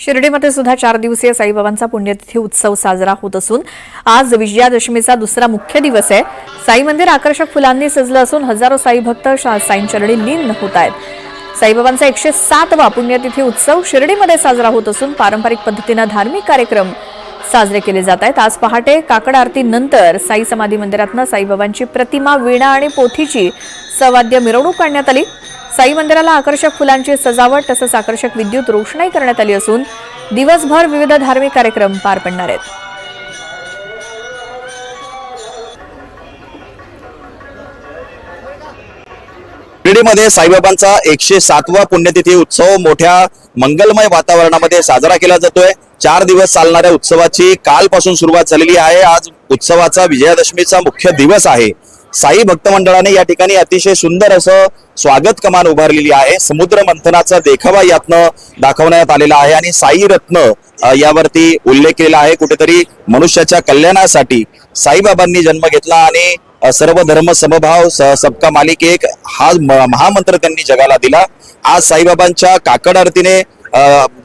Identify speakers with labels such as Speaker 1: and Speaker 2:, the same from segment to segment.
Speaker 1: शिर्डीमध्ये सुद्धा चार दिवसीय साईबाबांचा पुण्यतिथी उत्सव साजरा होत असून आज विजयादशमीचा दुसरा मुख्य दिवस आहे. साई मंदिर आकर्षक फुलांनी सजलं असून हजारो साई भक्त साईंचरणी लीन होत आहेत. साईबाबांचा एकशे सातवा पुण्यतिथी उत्सव शिर्डीमध्ये साजरा होत असून पारंपरिक पद्धतीनं धार्मिक कार्यक्रम साजरे केले जात आहेत. आज पहाटे काकड आरतीनंतर साई समाधी मंदिरातनं साईबाबांची प्रतिमा वीणा आणि पोथीची सवाद्य मिरवणूक काढण्यात आली. साई मंदिराला आकर्षक फुलांची सजावट तसंच आकर्षक विद्युत रोषणाई करण्यात आली असून दिवसभर विविध धार्मिक कार्यक्रम पार पडणार आहेत.
Speaker 2: शिर्डीमध्ये साईबाबांचा एकशे सातवा पुण्यतिथी उत्सव मोठ्या मंगलमय वातावरणामध्ये साजरा केला जातोय. चार दिवस चालणाऱ्या उत्सवाची कालपासून सुरुवात झालेली आहे. आज उत्सवाचा विजयादशमीचा मुख्य दिवस आहे. साई भक्त मंडळाने या ठिकाणी अतिशय सुंदर असं स्वागत कमान उभारलेली आहे. समुद्र मंथनाचा देखावा यातनं दाखवण्यात आलेला आहे आणि साई रत्न यावरती उल्लेख केलेला आहे. कुठेतरी मनुष्याच्या कल्याणासाठी साईबाबांनी जन्म घेतला आणि सर्व धर्म समभाव स- सबका मालिक एक हा म- महामंत्र त्यांनी जगाला दिला. आज साईबाबांच्या काकड आरतीने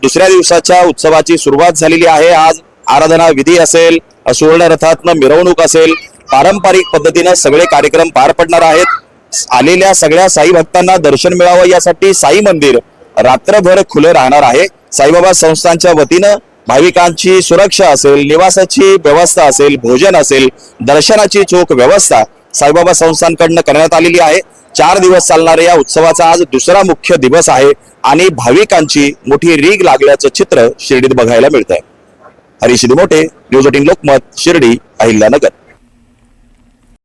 Speaker 2: दुसऱ्या दिवसाच्या उत्सवाची सुरुवात झालेली आहे. आज आराधना विधी असेल अ, सुवर्ण रथातनं मिरवणूक असेल पारंपरिक पद्धतीनं सगळे कार्यक्रम पार पडणार आहेत. आलेल्या सगळ्या साई भक्तांना दर्शन मिळावं यासाठी साई मंदिर रात्रभर खुले राहणार आहे. साईबाबा संस्थांच्या वतीनं भाविकांची सुरक्षा असेल निवासाची व्यवस्था असेल भोजन असेल दर्शनाची चोख व्यवस्था साईबाबा संस्थांकडनं करण्यात आलेली आहे. चार दिवस चालणाऱ्या या उत्सवाचा आज दुसरा मुख्य दिवस आहे आणि भाविकांची मोठी रीग लागल्याचं चित्र शिर्डीत बघायला मिळतंय. Harish Mothe news eighteen Lokmat Shirdi Ahilyanagar.